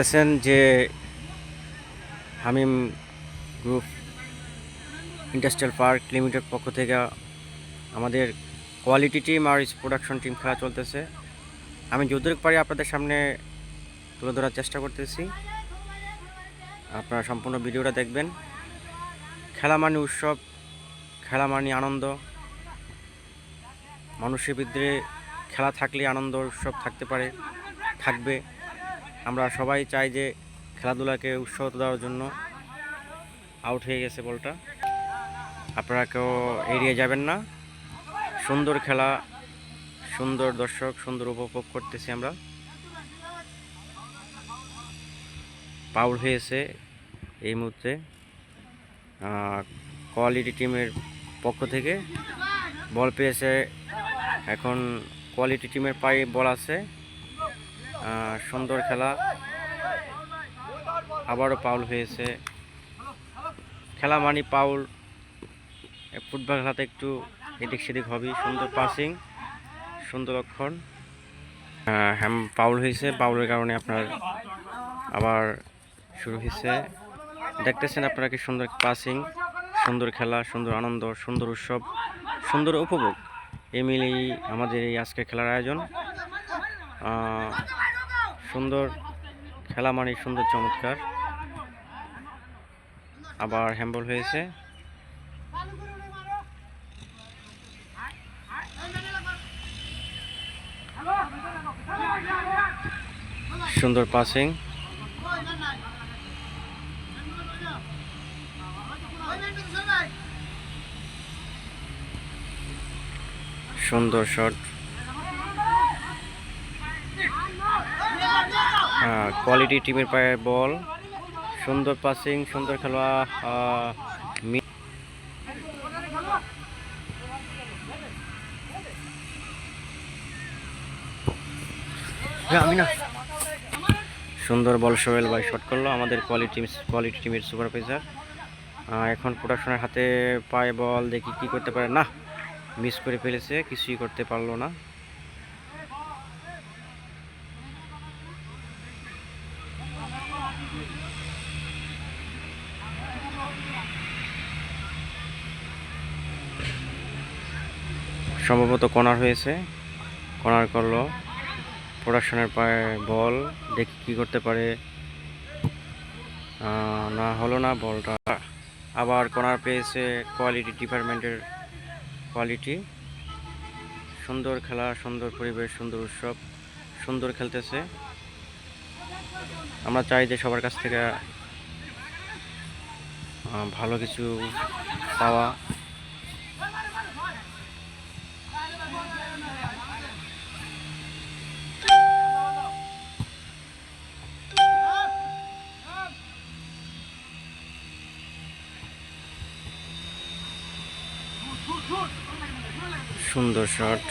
দেখতেছেন যে Hamim group industrial park limited পক্ষ থেকে আমাদের কোয়ালিটি টিম আর প্রোডাকশন টিম খেলা চলতেছে। আমি যতটুকু পারি আপনাদের সামনে তুলে ধরার চেষ্টা করতেছি। আপনারা সম্পূর্ণ ভিডিওটা দেখবেন। খেলা মানে উৎসব খেলা মানে আনন্দ, মানুষের ভিতরে খেলা থাকলে আনন্দ উৎসব থাকতে পারে, থাকবে। আমরা সবাই চাই যে খেলাধুলাকে উৎসাহ দেওয়ার জন্য আউট হয়ে গেছে বলটা। আপনারা কেউ এড়িয়ে যাবেন না। সুন্দর খেলা, সুন্দর দর্শক, সুন্দর উপভোগ করতেছি আমরা। পাউল হয়েছে এই মুহূর্তে। কোয়ালিটি টিমের পক্ষ থেকে। বল পেয়েছে এখন কোয়ালিটি টিমের পায়ে বল আছে। সুন্দর খেলা। আবারও পাউল হয়েছে। খেলা মানি পাউল ফুটবল খেলাতে একটু এদিক সেদিক হবে। সুন্দর পাসিং সুন্দর আহ, হ্যাম পাউল হয়েছে। পাউলের কারণে আপনার আবার শুরু হয়েছে। দেখতেছেন আপনারা কি সুন্দর পাসিং সুন্দর খেলা সুন্দর আনন্দ সুন্দর উৎসব সুন্দর উপভোগ। এই মিলেই আমাদের এই আজকের খেলার আয়োজন। সুন্দর খেলা মানে সুন্দর চমৎকার। আবার হ্যাম্বল হয়েছে। সুন্দর পাসিং সুন্দর শট কোয়ালিটি টিমের পায়ে বল সুন্দর পাসিং সুন্দর খেলা সুন্দর বল সোহেল ভাই শট করল, আমাদের কোয়ালিটি কোয়ালিটি টিমের সুপারভাইজার এখন প্রোডাকশনের হাতে পায়ে বল দেখি কি করতে পারে। না মিস করে ফেলেছে, কিছুই করতে পারল না। সম্ভবত কর্নার হয়েছে। কর্নার করল। প্রোডাকশনের পায়ে বল। দেখি কি করতে পারে। না হলো না বলটা। আবার কর্নার পেয়েছে কোয়ালিটি ডিপার্টমেন্টের কোয়ালিটি। সুন্দর খেলা, সুন্দর পরিবেশ, সুন্দর উৎসব। সুন্দর খেলতেছে। আমরা চাই যে সবার কাছ থেকে ভালো কিছু পাওয়া। সুন্দর শট